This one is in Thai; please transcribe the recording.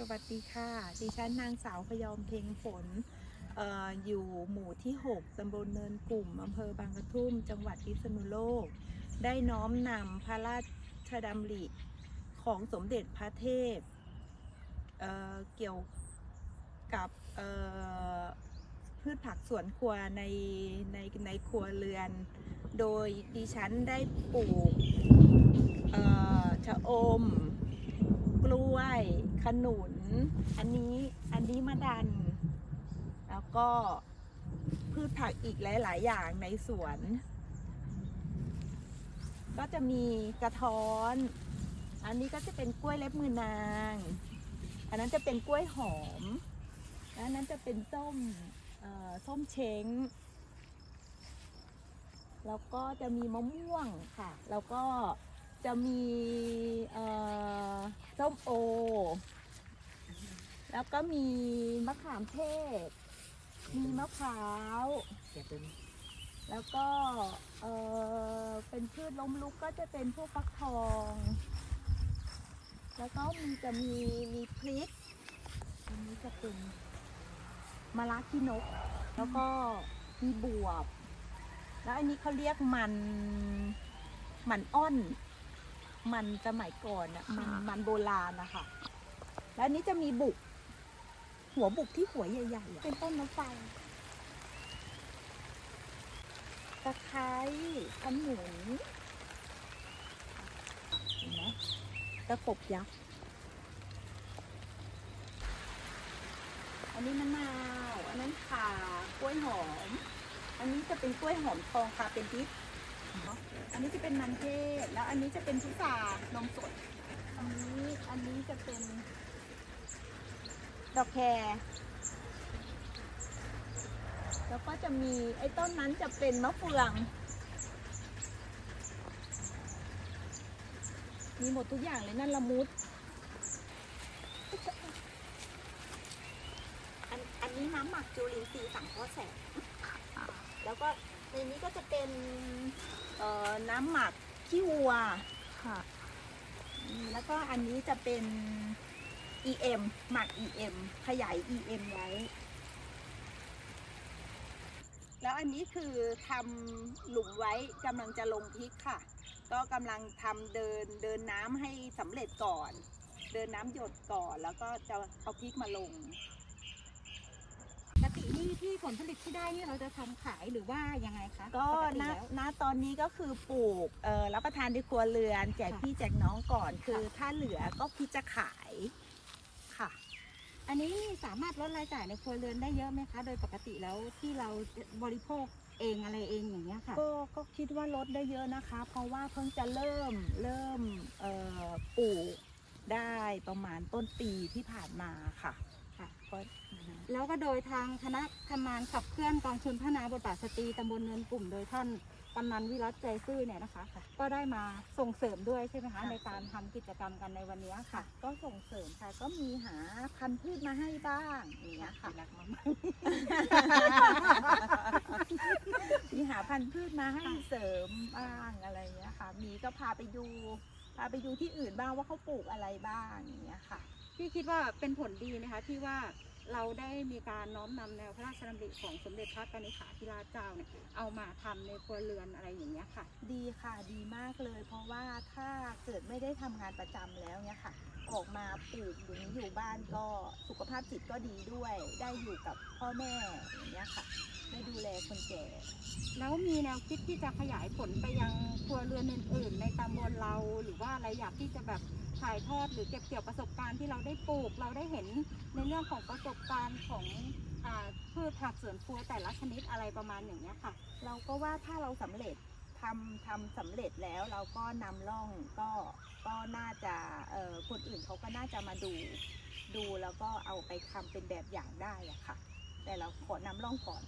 สวัสดีค่ะ ดิฉันนางสาวพยอมเพ็งฝนอออยู่หมู่ที่ 6 ตำบลเนินกลุ่ม อำเภอบางกระทุ่ม จังหวัดพิษณุโลก ได้น้อมนำพระราชดำริของสมเด็จพระเทพเเกี่ยวกับพืชผักสวนครัวในในในครัวเรือน โดยดิฉันได้ปลูกชะอม ล้วย ขนุน อันนี้อันนี้มะดัน แล้วก็พืชผักอีกหลาย ๆ อย่างในสวน ก็จะมีกระท้อน อันนี้ก็จะเป็นกล้วยเล็บมือนาง อันนั้นจะเป็นกล้วยหอมและอันนั้นจะเป็นส้มเอ่อส้มเช้งแล้วก็จะมีมะม่วงค่ะ แล้วก็ จะมีส้มโอ แล้วก็มีมะขามเทศ มีมะพร้าว แล้วก็เเป็นพืชล้มลุกก็จะเป็นพวกฟักทอง แล้วก็มีจะมีมีพริกอันนี้จะเป็นมะระขี้นก แล้วก็มีบวบ แล้วอันนี้เขาเรียกมันมันอ้อน มันสมัยก่อนอะมันค่ะ มันโบราณนะคะแล้วอันนี้จะมีบุก หัวบุกที่หัวใหญ่ๆอะเป็นต้นมะไฟตะไคร้ขนุนเห็นไหมตะกบยักษ์อันนี้มะนาวอันนั้นข่ากล้วยหอม อันนี้จะเป็นกล้วยหอมทองค่ะเป็นพ ริกอันนี้จะเป็นมันเทศแล้วอันนี้จะเป็นพุทรานมสด อันนี้อันนี้จะเป็นดอกแครแล้วก็จะมีไอ้ต้นนั้นจะเป็นมะเฟือง มีหมดทุกอย่างเลยนั่นละมุด อันอันนี้น้ำหมักจุลินทรีย์สังเคราะห์แสงแล้วก็ ในนี้ก็จะเป็นเอ่อน้ำหมักขี้วัวค่ะอืมแล้วก็อันนี้จะเป็น EM หมัก EM ขยาย EM ไว้ แล้วอันนี้คือทำหลุมไว้กำลังจะลงพริกค่ะ ก็กำลังทำเดินเดินน้ำให้สำเร็จก่อน เดินน้ำหยดก่อนแล้วก็จะเอาพริกมาลงปกติ นี่ที่ผลผลิตที่ได้นี่เราจะทำขายหรือว่ายังไงคะก็ปติณแล้ว ณตอนนี้ก็คือปลูกเอ่อรับประทานในครัวเรือน แจกค่ะ พี่แจกน้องก่อนคือค่ะถ้าเหลือก็พี่จะขายค่ะ อันนี้นี่สามารถลดรายจ่ายในครัวเรือนได้เยอะไหมคะ โดยปกติแล้วที่เราบริโภคเองอะไรเองอย่างเงี้ยค่ะ ก็ก็คิดว่าลดได้เยอะนะคะ เพราะว่าเพิ่งจะเริ่มเริ่มเอ่อปลูกได้ประมาณต้นปีที่ผ่านมาค่ะ ค่ะก็แล้วก็โดยทางคณะทำงานขับเคลื่อนกองทุนพัฒนาบทบาทสตรีตำบลเนินกลุ่ม โดยท่านกำนันวิรัตใจซื่อเนี่ยนะคะ ก็ได้มาส่งเสริมด้วยใช่ไหมคะในการทำกิจกรรมกันในวันนี้ค่ะค่ะก็ส่งเสริมค่ะ ก็มีหาพันธุ์พืชมาให้บ้างอย่างเงี้ยค่ะ รักมากมีหาพันธุ์พืชมาให้เสริมบ้างอะไรเงี้ยค่ะ มีก็พาไปดู พาไปดูที่อื่นบ้างว่าเขาปลูกอะไรบ้างอย่างเงี้ยค่ะ พี่คิดว่าเป็นผลดีนะคะที่ว่าเราได้มีการน้อมนำแนวพระราชดำริของสมเด็จพระกนิษฐาธิราชเจ้าเนี่ยเอามาทำในครัวเรือนอะไรอย่างเงี้ยค่ะ ดีค่ะดีมากเลย เพราะว่าถ้าเกิดไม่ได้ทำงานประจำแล้วเนี่ยค่ะ ออกมาปลูกอย่างนี้อยู่บ้านก็สุขภาพจิตก็ดีด้วย ได้อยู่กับพ่อแม่อย่างเงี้ยค่ะ ได้ดูแลคนแก่ แล้วมีแนวคิดที่จะขยายผลไปยังครัวเรือนอื่นๆ ในตำบลเรา หรือว่าอะไรอยากที่จะแบบถ่ายทอดหรือเก็บเกี่ยวประสบการณ์ที่เราได้ปลูก เราได้เห็นในเรื่องของประสบการณ์ของอ่าพืชผักสวนครัวแต่ละชนิดอะไรประมาณอย่างเงี้ยค่ะ เราก็ว่าถ้าเราสำเร็จทำทำสำเร็จแล้วเราก็นำร่องก็ก็น่าจะเอ่อคนอื่นเขาก็น่าจะมาดูดูแล้วก็เอาไปทำเป็นแบบอย่างได้อะค่ะ แต่เราขอนำร่องก่อน